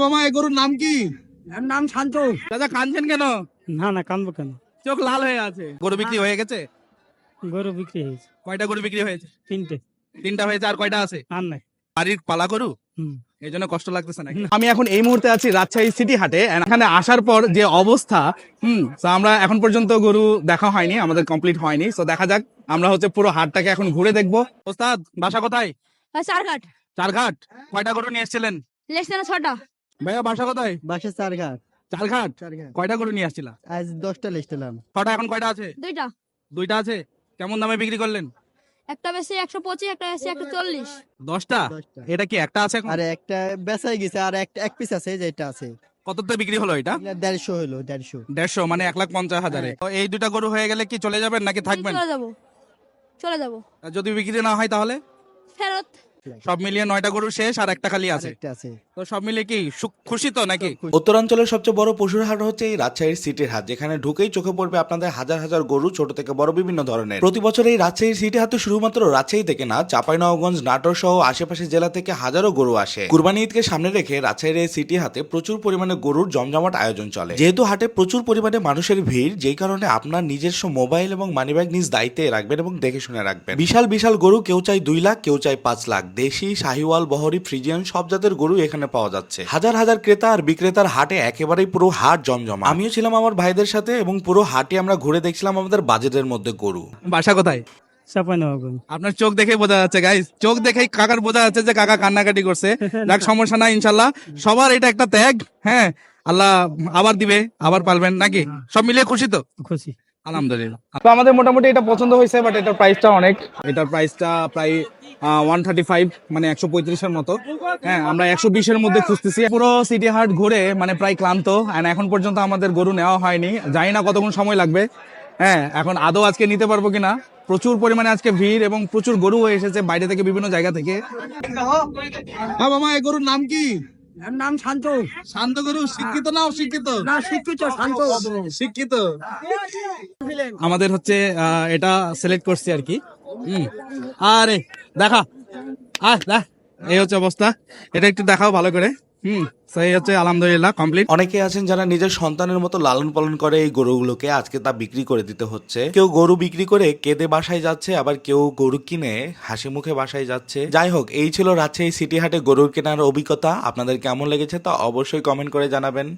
হ্যাঁ মামা এই গরুর নাম কি? নাম শান্ত। দাদা কাঁদছেন কেন? না না কান্দবো কেন? চোখ লাল হয়ে আছে। গরু বিক্রি হয়ে গেছে? গরু বিক্রি হয়েছে। কয়টা গরু বিক্রি হয়েছে? তিনটে। তিনটা হয়েছে আর কয়টা আছে? আর নাই। বাড়ির পালা গরু? এই জন্য কষ্ট লাগতেছে নাকি? আমি এখন এই মুহূর্তে আছি রাজশাহী সিটি হাটে এখানে আসার পর যে অবস্থা হুম আমরা এখন পর্যন্ত গরু দেখা হয়নি আমাদের কমপ্লিট হয়নি তো দেখা যাক আমরা হচ্ছে পুরো হাটটাকে এখন ঘুরে দেখব। ওস্তাদ বাসা কোথায়? চার ঘাট চারঘাট? কয়টা গরু নিয়ে এসেছিলেন? ছটা। ভাইয়া বাসা কোথায়? বাসা চার ঘাট চারঘাট। কয়টা গরু নিয়ে আসছিলা? আজ দশটা ছটা এখন কয়টা আছে? দুইটা। দুইটা আছে? কেমন দামে বিক্রি করলেন? একটা বেশি একশো পঁচিশ একটা বেশি একশো চল্লিশ। দশটা? এটা কি একটা আছে এখন? আর একটা বেচাই গেছে আর একটা এক পিস আছে যেটা আছে। কততে বিক্রি হলো এটা? দেড়শো হলো দেড়শো। দেড়শো মানে এক লাখ পঞ্চাশ হাজারে। তো এই দুটা গরু হয়ে গেলে কি চলে যাবেন নাকি থাকবেন? চলে যাব। চলে যাব। যদি বিক্রি না হয় তাহলে? ফেরত। সব মিলিয়ে নয়টা গরু শেষ আর একটা খালি আছে। তো সব মিলিয়ে কি খুশি তো নাকি? উত্তরাঞ্চলের সবচেয়ে বড় পশুর হাট হচ্ছে এই রাজশাহীর সিটির হাট যেখানে ঢুকেই চোখে পড়বে আপনাদের হাজার হাজার গরু ছোট থেকে বড় বিভিন্ন ধরনের। প্রতি বছর এই রাজশাহীর সিটি হাটে শুধুমাত্র রাজশাহী থেকে না চাঁপাইনবাবগঞ্জ নাটোর সহ আশেপাশের জেলা থেকে হাজারো গরু আসে। কুরবানি ঈদকে সামনে রেখে রাজশাহীর এই সিটি হাতে প্রচুর পরিমাণে গরুর জমজমাট আয়োজন চলে। যেহেতু হাটে প্রচুর পরিমাণে মানুষের ভিড় যেই কারণে আপনার নিজস্ব মোবাইল এবং মানিব্যাগ নিজ দায়িত্বে রাখবেন এবং দেখে শুনে রাখবেন। বিশাল বিশাল গরু কেউ চাই দুই লাখ কেউ চাই পাঁচ লাখ। দেশি শাহিওয়াল বহরি ফ্রিজিয়ান সব জাতের গরু এখানে পাওয়া যাচ্ছে। হাজার হাজার ক্রেতা আর বিক্রেতার হাটে একেবারেই পুরো হাট জমজমা আমিও ছিলাম আমার ভাইদের সাথে এবং পুরো হাটে আমরা ঘুরে দেখছিলাম আমাদের বাজেটের মধ্যে গরু। বাসা কোথায়? আপনার চোখ দেখেই বোঝা যাচ্ছে গাইস চোখ দেখেই কাকার বোঝা যাচ্ছে যে কাকা কান্নাকাটি করছে। যাক সমস্যা নাই ইনশাল্লাহ সবার এটা একটা ত্যাগ হ্যাঁ? আল্লাহ আবার দিবে আবার পালবেন নাকি? সব মিলিয়ে খুশি তো? খুশি। আলহামদুলিল্লাহ। তো আমাদের মোটামুটি এটা পছন্দ হয়েছে বাট এটার প্রাইসটা অনেক। এটার প্রাইসটা প্রায় ওয়ান থার্টি ফাইভ মানে একশো পঁয়ত্রিশের মতো। হ্যাঁ আমরা একশো বিশের মধ্যে খুঁজতেছি। পুরো সিটি হাট ঘুরে মানে প্রায় ক্লান্ত। এখন পর্যন্ত আমাদের গরু নেওয়া হয়নি। জানি না কতক্ষণ সময় লাগবে। হ্যাঁ এখন আদৌ আজকে নিতে পারব কিনা? প্রচুর পরিমাণে আজকে ভিড় এবং প্রচুর গরু হয়ে এসেছে বাইরে থেকে বিভিন্ন জায়গা থেকে। হ্যাঁ মামা এই গরুর নাম কি? নাম শান্ত। শান্ত গুরু শিক্ষিত না অশিক্ষিত? না শিক্ষিত শান্ত। শিক্ষিত। আমাদের হচ্ছে আহ, এটা সিলেক্ট করছি আর কি। হুম। আরে দেখা। আহ দেখ এই হচ্ছে অবস্থা। এটা একটু দেখাও ভালো করে। হুম আলহামদুলিল্লাহ কমপ্লিট অনেকে আছেন যারা নিজের সন্তানের মতো লালন পালন করে এই গরুগুলোকে, আজকে তা বিক্রি করে দিতে হচ্ছে। কেউ গরু বিক্রি করে কেঁদে বাসায় যাচ্ছে, আবার কেউ গরু কিনে হাসি মুখে বাসায় যাচ্ছে। যাই হোক, এই ছিল রাজশাহী সিটি হাটে গরুর কেনার অভিজ্ঞতা। আপনাদের কেমন লেগেছে তা অবশ্যই কমেন্ট করে জানাবেন।